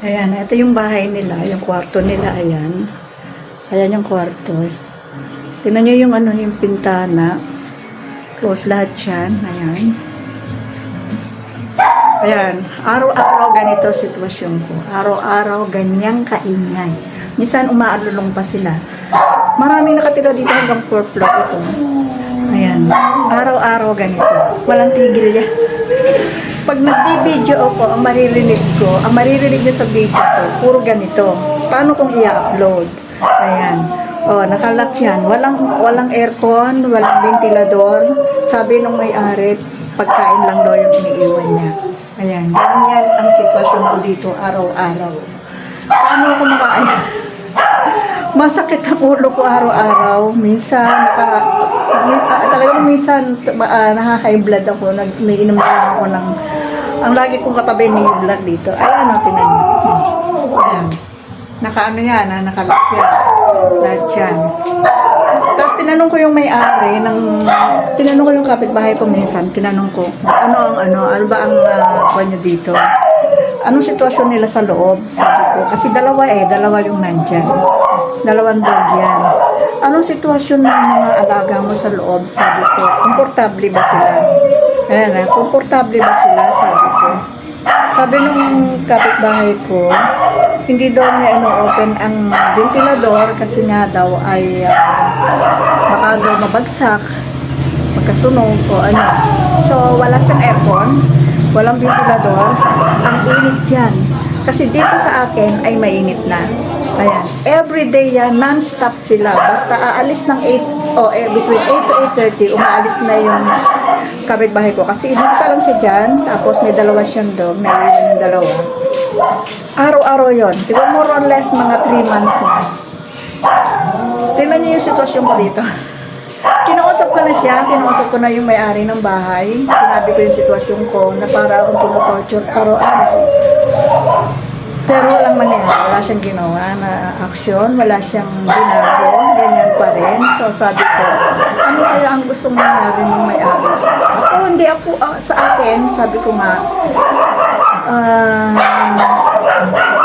Ayan, ito yung bahay nila, yung kwarto nila, ayan. Ayan yung kwarto. Tingnan nyo yung ano, yung pintana. Close lahat yan, ayan. Ayan, araw-araw ganito sitwasyon ko. Araw-araw ganyang kaingay. Minsan umaalulong pa sila. Maraming nakatira dito hanggang 4 floor ito. Ayan, araw-araw ganito. Walang tigil yan. Pag nagbibideo ako, ang maririnig ko, ang maririnig nyo sa video ko, puro ganito. Paano kung i-upload? Ayan. O, nakalak yan. Walang, walang aircon, walang ventilador. Sabi nung may-ari, pagkain lang daw yung iniiwan niya. Ayan. Ganyan ang sitwasyon ko dito araw-araw. Paano ako makain? Masakit ang ulo ko araw-araw. Minsan, naka, mi- ah, talagang minsan, uh, naha-high blood ako. Nag, may inom na ako ng, ang lagi kong katabi ni blood dito. Ay, ano, tinan niyo. Ayan. Naka ano yan, ah, nakalak yan. Lahat yan. Tapos tinanong ko yung may-ari ng, tinanong ko yung kapitbahay ko minsan, tinanong ko, ano ang ano, ano ba ang uh, nyo dito? Anong sitwasyon nila sa loob? Sabi ko, kasi dalawa eh, dalawa yung nandyan. Dalawang dog yan. Anong sitwasyon ng mga alaga mo sa loob? Sabi ko, komportable ba sila? Ayan na, komportable ba sila? Sabi ko. Sabi nung kapitbahay ko, hindi daw niya ino-open ang ventilador kasi nga daw ay ah, baka daw mabagsak, magkasunog o ano. So, wala siyang aircon, walang ventilador, ang init yan. Kasi dito sa akin ay mainit na. Ayan. Everyday yan, non-stop sila. Basta aalis ng 8, o eh, between 8 to 8.30, umaalis na yung kapitbahay ko. Kasi isa lang siya dyan, tapos may dalawa siyang dog, naiiwan yung dalawa. Araw-araw yon Siguro more or less mga 3 months na. Tingnan niyo yung sitwasyon ko dito. Kinausap ko na siya, kinausap ko na yung may-ari ng bahay. Sinabi ko yung sitwasyon ko na para akong tinotorture araw-araw. Pero walang mangyari, wala siyang ginawa na aksyon, wala siyang binago, ganyan pa rin. So sabi ko, ano kaya ang gustong mangyari ng may-ari? Ako, hindi ako, ah, sa akin, sabi ko nga, ah,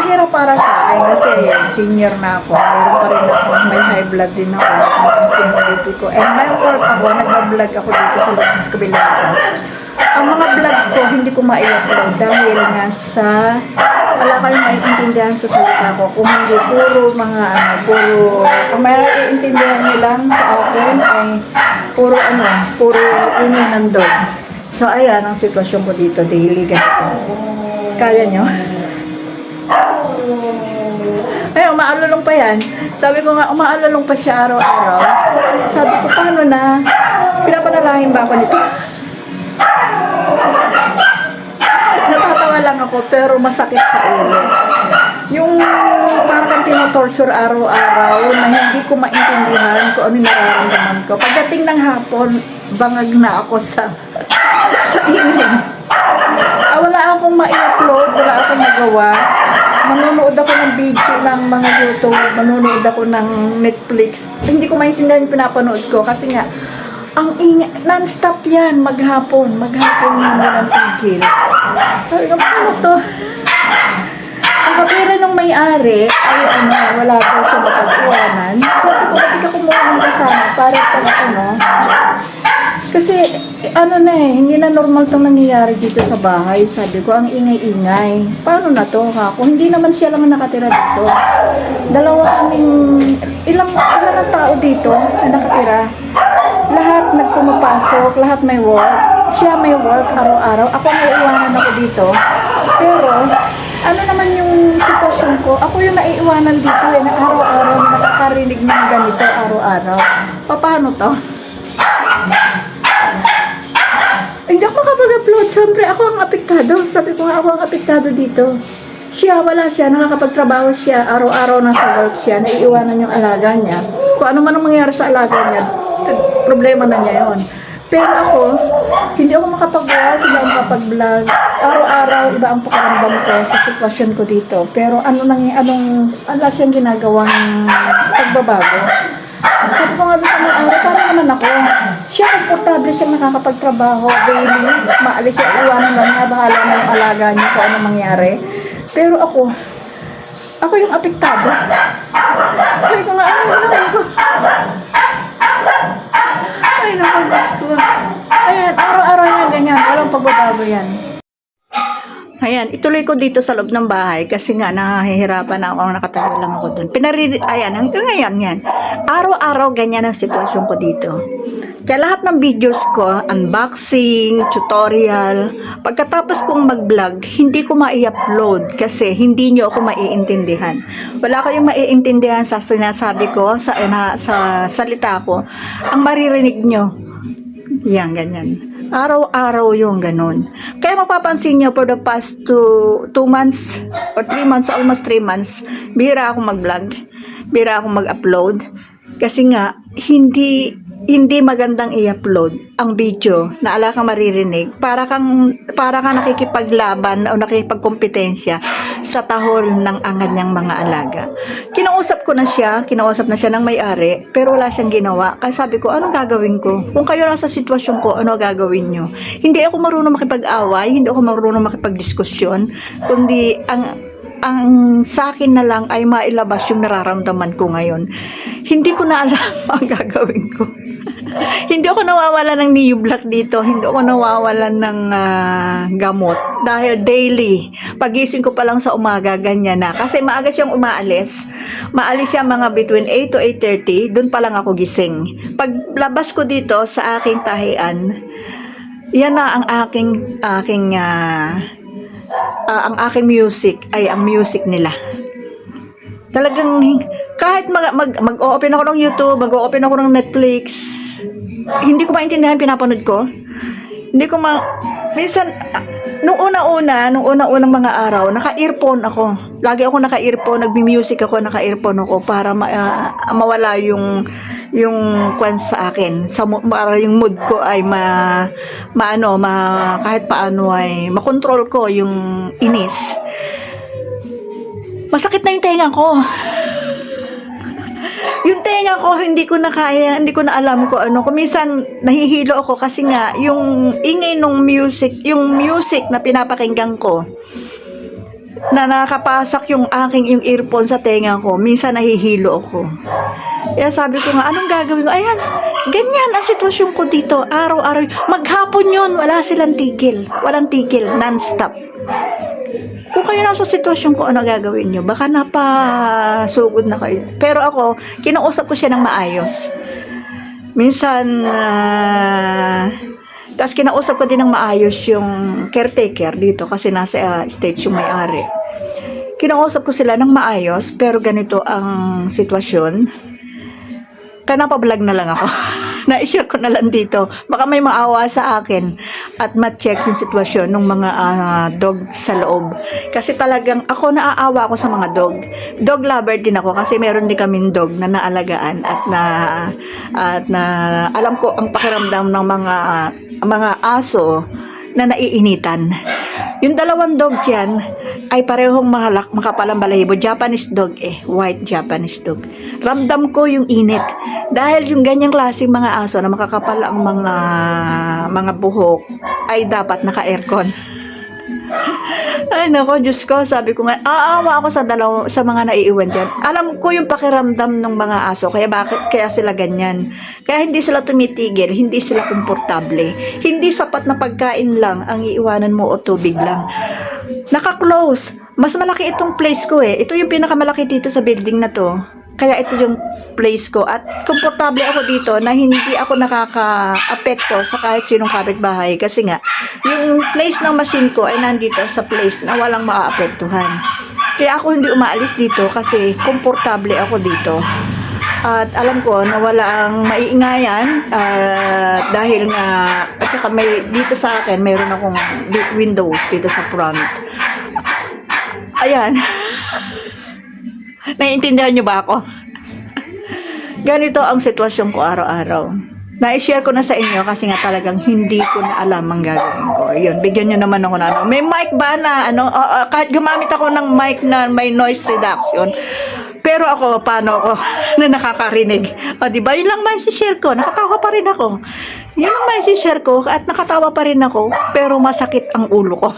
mahirap para sa akin kasi senior na ako. Meron pa rin ako, may high blood din ako, yung ko. And may work ako, nagbablog ako dito sa loob ng kabila ko. Ang mga vlog ko, hindi ko ma-upload dahil nga sa wala kayong maiintindihan sa salita ko. Kung hindi puro mga ano, puro, kung may iintindihan nyo lang sa akin ay puro ano, puro ingay ng dog. So ayan ang sitwasyon ko dito, daily ganito. Kaya nyo? Ay, umaalulong pa yan. Sabi ko nga, umaalulong pa siya araw-araw. Sabi ko, paano na? Pinapanalangin ba ako nito? Pero masakit sa ulo. Yung parang tinotorture araw-araw na hindi ko maintindihan kung ano nararamdaman ko. Pagdating ng hapon, bangag na ako sa sa ingay. Ah, wala akong ma-upload, wala akong magawa. Manonood ako ng video ng mga YouTube, manonood ako ng Netflix. Hindi ko maintindihan yung pinapanood ko kasi nga, ang ingay, non-stop yan, maghapon, maghapon yan, walang tigil. Sabi ko, paano to? Ang kapira ng may-ari, ay ano, wala daw siya mapag-iwanan. Sabi ko, ba't ka kumuha ng kasama para pag ano, kasi, ano na eh, hindi na normal itong nangyayari dito sa bahay. Sabi ko, ang ingay-ingay. Paano na to ha? Kung hindi naman siya lang nakatira dito. Dalawa kaming, ilang, ilan ang tao dito na nakatira. Lahat nagpumapasok, lahat may work. Siya may work araw-araw. Ako may iwanan ako dito. Pero, ano naman yung sitwasyon ko? Ako yung naiiwanan dito eh, na araw-araw na nakakarinig ng ganito araw-araw. Paano to? Hindi ako makapag-upload. Siyempre, ako ang apektado. Sabi ko ako ang apektado dito. Siya, wala siya. Nakakapagtrabaho siya. Araw-araw nasa work siya. Naiiwanan yung alaga niya. Kung ano man ang mangyari sa alaga niya, problema na niya yon. Pero ako, hindi ako makapag-vlog, hindi ako makapag-vlog. Araw-araw, iba ang pakiramdam ko sa sitwasyon ko dito. Pero ano nang, anong, ala siyang ginagawang pagbabago. Sabi ko nga doon sa mga araw, paano naman ako? Siya, komportable siya nakakapagtrabaho daily. Maalis siya, iwanan lang niya, bahala na yung alaga niya kung ano mangyari. Pero ako, ako yung apektado. Sabi ko nga, ano yung ko? Ay, naku, Diyos ko. Araw-araw yan ganyan. Walang pagbabago yan. Ayan, ituloy ko dito sa loob ng bahay kasi nga nahihirapan na ako, nakatayo lang ako doon. Pinariri, ayan, hanggang ngayon yan. Araw-araw ganyan ang sitwasyon ko dito. Kaya lahat ng videos ko, unboxing, tutorial, pagkatapos kong mag-vlog, hindi ko mai-upload kasi hindi nyo ako maiintindihan. Wala kayong maiintindihan sa sinasabi ko, sa, na, sa salita ko. Ang maririnig nyo, yan, ganyan. Araw-araw yung ganun. Kaya mapapansin nyo for the past two, two months or three months, almost three months, bihira akong mag-vlog, bihira akong mag-upload. Kasi nga, hindi hindi magandang i-upload ang video na ala kang maririnig para kang para kang nakikipaglaban o nakikipagkompetensya sa tahol ng angad niyang mga alaga. Kinausap ko na siya, kinausap na siya ng may-ari, pero wala siyang ginawa. Kaya sabi ko, anong gagawin ko? Kung kayo nasa sitwasyon ko, ano gagawin nyo? Hindi ako marunong makipag-away, hindi ako marunong makipagdiskusyon, kundi ang ang sa akin na lang ay mailabas yung nararamdaman ko ngayon. Hindi ko na alam ang gagawin ko. hindi ako nawawala ng Neo Black dito. Hindi ako nawawala ng ah, gamot. Dahil daily, pagising ko pa lang sa umaga, ganyan na. Kasi maaga siyang umaalis. Maalis siya mga between 8 to 8.30. Doon pa lang ako gising. Paglabas ko dito sa aking tahian, yan na ang aking aking ah, ah, ang aking music ay ang music nila. Talagang kahit mag, mag, mag-open ako ng YouTube, mag-open ako ng Netflix, hindi ko maintindihan pinapanood ko. Hindi ko ma... Minsan, nung una-una, nung una-unang mga araw, naka-earphone ako. Lagi ako naka-earphone, nagbi-music ako, naka-earphone ako para ma, ah, mawala yung yung kwan sa akin. Sa, para yung mood ko ay ma, maano, ma, kahit paano ay makontrol ko yung inis. Masakit na yung tenga ko. yung tenga ko, hindi ko na kaya, hindi ko na alam ko ano. Kumisan, nahihilo ako kasi nga, yung ingay ng music, yung music na pinapakinggan ko, na nakapasak yung aking yung earphone sa tenga ko, minsan nahihilo ako. Kaya sabi ko nga, anong gagawin ko? Ayan, ganyan ang sitwasyon ko dito. Araw-araw. Maghapon yun, wala silang tigil. Walang tigil, non-stop. Kung kayo nasa sitwasyon ko, ano gagawin nyo? Baka napasugod na kayo. Pero ako, kinausap ko siya ng maayos. Minsan, ah, tapos kinausap ko din ng maayos yung caretaker dito kasi nasa ah, stage yung may-ari. Kinausap ko sila ng maayos pero ganito ang sitwasyon. Kaya napablog na lang ako. Na-share ko na lang dito. Baka may maawa sa akin at ma-check yung sitwasyon ng mga ah, dog sa loob. Kasi talagang ako naaawa ako sa mga dog. Dog lover din ako kasi meron din kaming dog na naalagaan at na at na alam ko ang pakiramdam ng mga mga aso na naiinitan. Yung dalawang dog dyan ay parehong mahalak, makapalang balahibo. Japanese dog eh. White Japanese dog. Ramdam ko yung init. Dahil yung ganyang klaseng mga aso na makakapal ang mga mga buhok ay dapat naka-aircon. Ay nako, Diyos ko, sabi ko nga, aawa ako sa dalaw, sa mga naiiwan dyan. Alam ko yung pakiramdam ng mga aso, kaya bakit, kaya sila ganyan. Kaya hindi sila tumitigil, hindi sila komportable. Hindi sapat na pagkain lang ang iiwanan mo o tubig lang. Naka-close. Mas malaki itong place ko eh. Ito yung pinakamalaki dito sa building na to. Kaya ito yung place ko. At komportable ako dito na hindi ako nakaka-apekto sa kahit sinong kapitbahay. Kasi nga, yung place ng machine ko ay nandito sa place na walang maaapektuhan. Kaya ako hindi umaalis dito kasi komportable ako dito. At alam ko na wala ang maiingayan at dahil nga at saka may dito sa akin mayroon akong wi- windows dito sa front. Ayan. Naiintindihan niyo ba ako? Ganito ang sitwasyon ko araw-araw. Na-share ko na sa inyo kasi nga talagang hindi ko na alam ang gagawin ko. Ayun, bigyan niyo naman ako na ano. May mic ba na ano, Oo, oo, kahit gumamit ako ng mic na may noise reduction. Pero ako, paano ako na nakakarinig? O, di ba? Yun lang may share ko. Nakatawa pa rin ako. Yun lang may share ko at nakatawa pa rin ako. Pero masakit ang ulo ko.